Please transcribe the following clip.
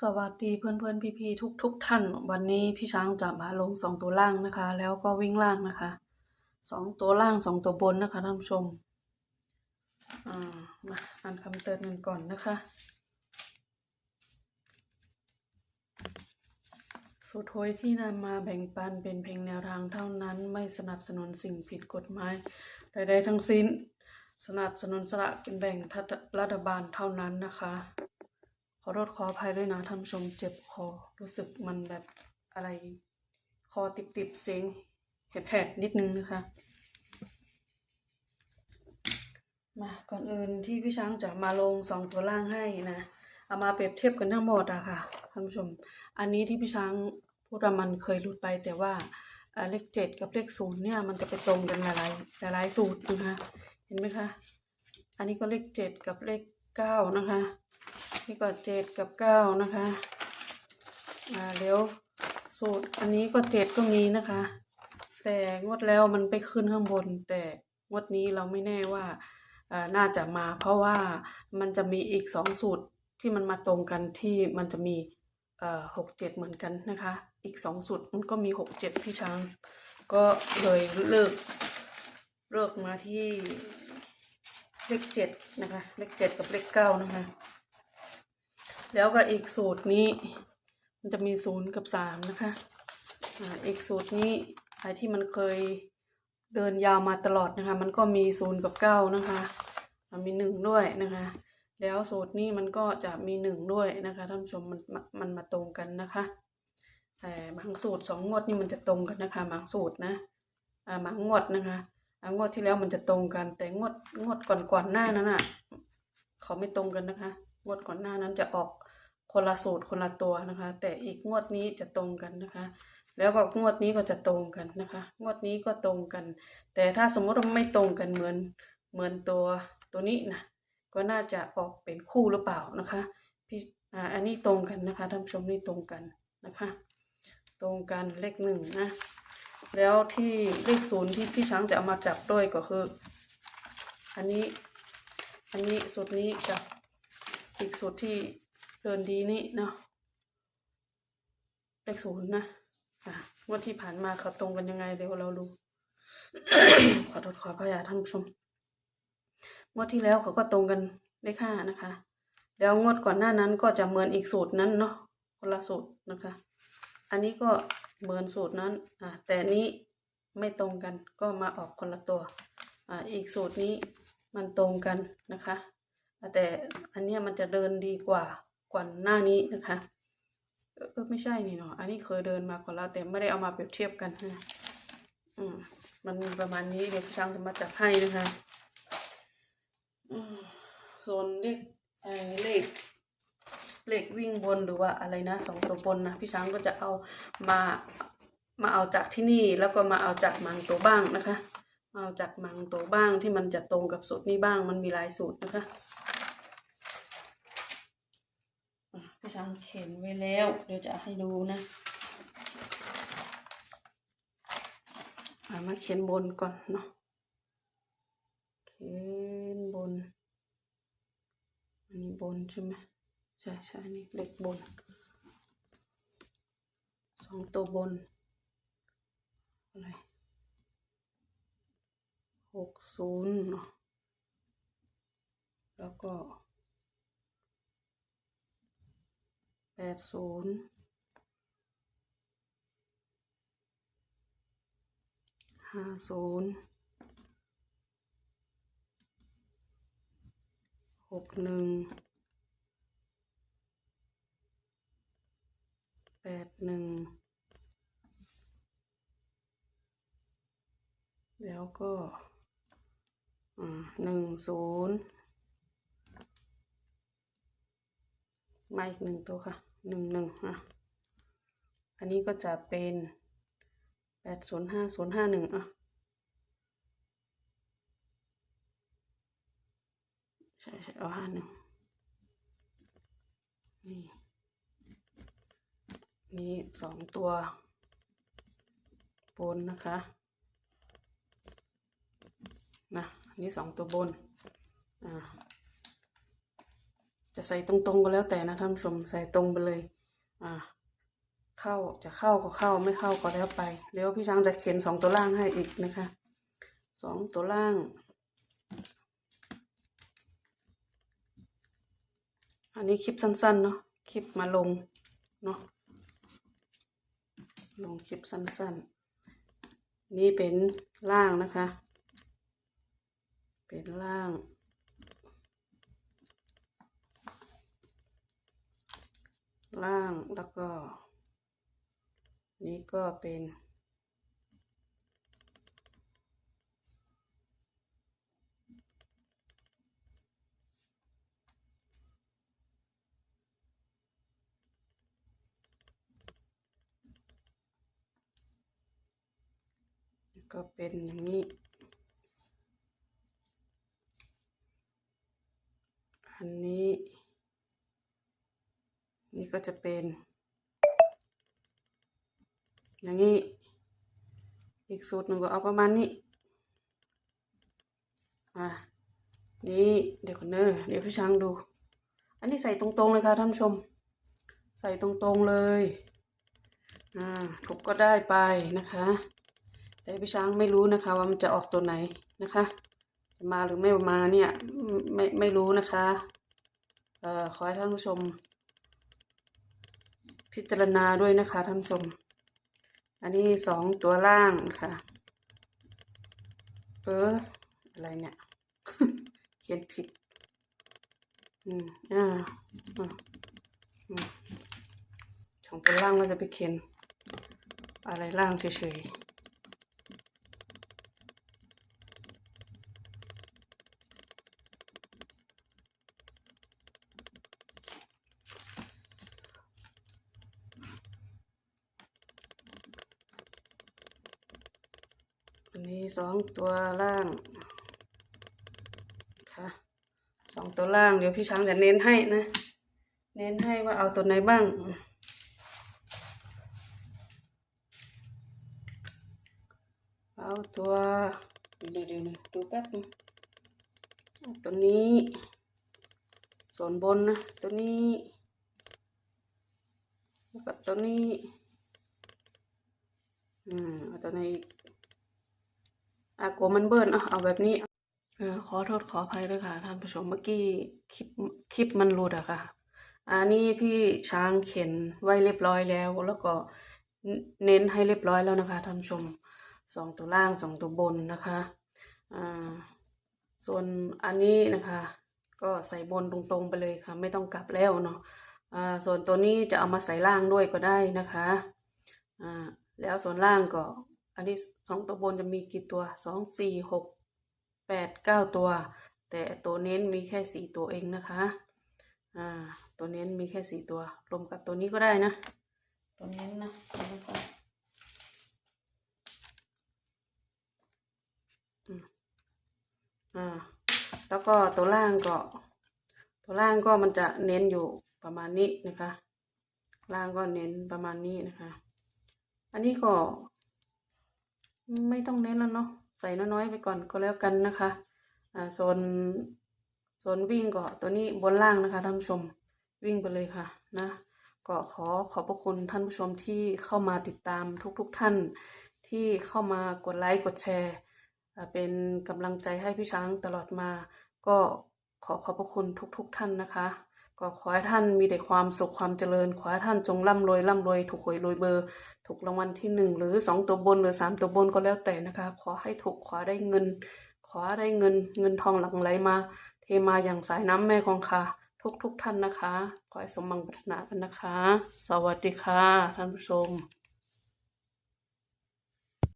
สวัสดีเพื่อนๆพี่ๆทุกๆท่าน วันนี้พี่ช้างจะมาลงสองตัวล่างนะคะ แล้วก็วิ่งล่างนะคะสองตัวล่างสองตัวบนนะคะท่านผู้ชมอ่ามาอ่านคำเตือนกันก่อนนะคะสุดโหวยที่นำมาแบ่งปันเป็นเพียงแนวทางเท่านั้น ไม่สนับสนุนสิ่งผิดกฎหมายใดๆทั้งสิ้น สนับสนุนสละกินแบ่งรัฐบาลเท่านั้นนะคะ ขอโทษขออภัยด้วยนะท่านผู้ชมเจ็บคอรู้สึกมันแบบอะไร คอติบๆเสียงแหบๆนิดนึงนะคะมาก่อนอื่นที่พี่ช้างจะมาลงสองตัวล่างให้นะ เอามาเปรียบเทียบกันทั้งหมดอะค่ะท่านผู้ชม อันนี้ที่พี่ช้างพูดมันเคยหลุดไปแต่ว่าเลขเจ็ดกับเลขศูนย์เนี่ยมันจะไปตรงกันหลายหลายสูตรนะคะ เห็นไหมคะ อันนี้ก็เลขเจ็ดกับเลขเก้านะคะ นี่ก็เจ็ดกับเก้านะคะอ่าเดี๋ยวสูตรอันนี้ก็เจ็ดก็มีนะคะ แต่งวดแล้วมันไปขึ้นข้างบน แต่งวดนี้เราไม่แน่ว่าน่าจะมาเพราะว่ามันจะมีอีกสองสูตรที่มันมาตรงกันที่มันจะมีหกเจ็ดเหมือนกันนะคะ อีกสองสูตรมันก็มีหกเจ็ดพี่ช้าง ก็เลยเลิกเลิกมาที่เลขเจ็ดนะคะ เลขเจ็ดกับเลขเก้านะคะ แล้วก็อีกสูตรนี้ มันจะมีศูนย์กับสามนะคะอ่าอีกสูตรนี้ใครที่มันเคยเดินยาวมาตลอดนะคะ มันก็มีศูนย์กับเก้านะคะอ่ามีหนึ่งด้วยนะคะ แล้วสูตรนี้มันก็จะมีหนึ่งด้วยนะคะท่านผู้ชมมันมันมาตรงกันนะคะแต่บางสูตรสองงวดนี่มันจะตรงกันนะคะบางสูตรนะอ่าบางงวดนะคะงวดที่แล้วมันจะตรงกัน แต่งวดงวดก่อนก่อนๆหน้านั้นอะเขาไม่ตรงกันนะคะ งวดก่อนหน้านั้นจะออก คนละสูตรคนละตัวนะคะ แต่อีกงวดนี้จะตรงกันนะคะ แล้วก็งวดนี้ก็จะตรงกันนะคะ งวดนี้ก็ตรงกัน แต่ถ้าสมมติว่าไม่ตรงกันเหมือนเหมือนตัวตัวนี้นะก็น่าจะออกเป็นคู่หรือเปล่านะคะพี่อ่าอันนี้ตรงกันนะคะท่านชมนี่ตรงกันนะคะ ตรงกันเลขหนึ่งนะแล้วที่เลขศูนย์ที่พี่ช้างจะเอามาจับด้วยก็คือ อันนี้ อันนี้สูตรนี้กับอีกสูตรที่ เดินดีนี่เนาะเลขศูนย์นะอะงดที่ผ่านมาเขาตรงกันยังไงเดี๋ยวเราดูขอโทษขอพยาท่านผู้ชมงวดที่แล้วเขาก็ตรงกันเลขห้านะคะแล้วงวดก่อนหน้านั้นก็จะเหมือนอีกสูตรนั้นเนาะคนละสูตรนะคะ อันนี้ก็เหมือนสูตรนั้นอ่าแต่นี้ไม่ตรงกันก็มาออกคนละตัวอ่าอีกสูตรนี้มันตรงกันนะคะ แต่อันนี้มันจะเดินดีกว่า กว่าหน้านี้นะคะเออไม่ใช่นี่เนาะอันนี้เคยเดินมาก่อนแล้วแต่ไม่ได้เอามาเปรียบเทียบกันนะอืมมันมีประมาณนี้เดี๋ยวพี่ช้างจะมาจับให้นะคะอืมส่วนเลขเลขเลขวิ่งบนหรือว่าอะไรนะสองตัวบนนะพี่ช้างก็จะเอามามาเอาจากที่นี่แล้วก็มาเอาจากมังตัวบ้างนะคะมาเอาจากมังตัวบ้างที่มันจะตรงกับสูตรนี้บ้างมันมีหลายสูตรนะคะ อะพี่ช้างเขียนไว้แล้ว เดี๋ยวจะให้ดูนะอะมาเขียนบนก่อนเนาะเขียนบน อันนี้บนใช่ไหมใช่ใช่อันนี่เลขบนสองตัวบนอะไรหกศูนย์เนาะแล้วก็ แปดศูนย์ห้าศูนย์หกหนึ่งแปดหนึ่งแล้วก็หนึ่งศูนย์ มาอีกหนึ่งตัวค่ะหนึ่งหนึ่งอะอันนี้ก็จะเป็นแปดศูนย์ห้าศูนย์ห้าหนึ่งอะใช่ใช่เอาห้าหนึ่งนี่นี่สองตัวบนนะคะนะนนี้สองตัวบนอ่า จะใส่ตรงๆก็แล้วแต่นะท่านผู้ชมใส่ตรงไปเลย อ่า เข้าจะเข้าก็เข้าไม่เข้าก็แล้วไปเดี๋ยวพี่ช้างจะเขียนสองตัวล่างให้อีกนะคะสองตัวล่างอันนี้คลิปสั้นๆเนาะคลิปมาลงเนาะลงคลิปสั้นๆ นี่เป็นล่างนะคะ เป็นล่าง ล่างแล้วก็ นี่ก็เป็นก็เป็นอย่างนี้ อันนี้ นี่ก็จะเป็น อย่างนี้ อีกสูตรหนึ่งก็เอาประมาณนี้ อะ นี่เดี๋ยวก่อนเนอะเดี๋ยวพี่ช้างดู อันนี้ใส่ตรงๆเลยค่ะท่านผู้ชม ใส่ตรงๆเลย อ่าทุกก็ได้ไปนะคะ แต่พี่ช้างไม่รู้นะคะ ว่ามันจะออกตัวไหนนะคะจะมาหรือไม่มาเนี่ยไม่ไม่รู้นะคะ เอ่อขอให้ท่านผู้ชม พิจารณาด้วยนะคะท่านชม อันนี้สองตัวล่างนะคะเอออะไรเนี่ย เขียนผิด อืมอ่าอืมสองตัวล่างเราจะไปเขียนอะไรล่างเฉยๆ นี้สองตัวล่างค่ะสองตัวล่างเดี๋ยวพี่ช้างจะเน้นให้นะ เน้นให้ว่าเอาตัวไหนบ้าง เอาตัวเดี๋ยวเดี๋ยวดูแป๊บนึงตัวนี้ ส่วนบนนะตัวนี้แล้วก็ตัวนี้ อืมเอตัวไหนอีก อากลัวมันเบิ้ลอะเอาแบบนี้เออขอโทษขออภัยด้วยค่ะ ท่านผู้ชมเมื่อกี้คลิปคลิปมันหลุดอะค่ะ อันนี้พี่ช้างเขียนไว้เรียบร้อยแล้ว แล้วก็เน้นให้เรียบร้อยแล้วนะคะ ท่านผู้ชมสองตัวล่างสองตัวบนนะคะอ่าส่วนอันนี้นะคะ ก็ใส่บนตรงๆไปเลยค่ะ ไม่ต้องกลับแล้วเนาะอ่าส่วนตัวนี้จะเอามาใส่ล่างด้วยก็ได้นะคะอ่าแล้วส่วนล่างก็ อันนี้สองตัวบนจะมีกี่ตัวสองสี่หกแปดเก้าตัว แต่ตัวเน้นมีแค่สี่ตัวเองนะคะอ่าตัวเน้นมีแค่สี่ตัว รวมกับตัวนี้ก็ได้นะ ตัวเน้นนะตัวนี้ก็อ่าแล้วก็ตัวล่างก็ ตัวล่างก็มันจะเน้นอยู่ประมาณนี้นะคะ ล่างก็เน้นประมาณนี้นะคะ อันนี้ก็ ไม่ต้องเน้นแล้วเนาะใส่น้อยๆไปก่อนก็แล้วกันนะคะอ่าโซนโซนวิ่งก็ตัวนี้บนล่างนะคะท่านผู้ชมวิ่งไปเลยค่ะนะก็ขอขอบพระคุณท่านผู้ชมที่เข้ามาติดตามทุกๆทท่านที่เข้ามากดไลค์กดแชร์เป็นกำลังใจให้พี่ช้างตลอดมา ก็ขอขอบพระคุณทุกๆทท่านนะคะ ก็ขอให้ท่านมีแต่ความสุขความเจริญ ขอให้ท่านจงร่ำรวยร่ำรวยถูกหวยรวยเบอร์ ถูกรางวัลที่หนึ่งหรือสองตัวบนหรือสามตัวบนก็แล้วแต่นะคะ ขอให้ถูกขอได้เงิน ขอได้เงินเงินทองหลั่งไหลมา เทมาอย่างสายน้ำแม่คงคาทุกทุกท่านนะคะ ขอให้สมบังปรารถนากันนะคะ สวัสดีค่ะ ท่านผู้ชม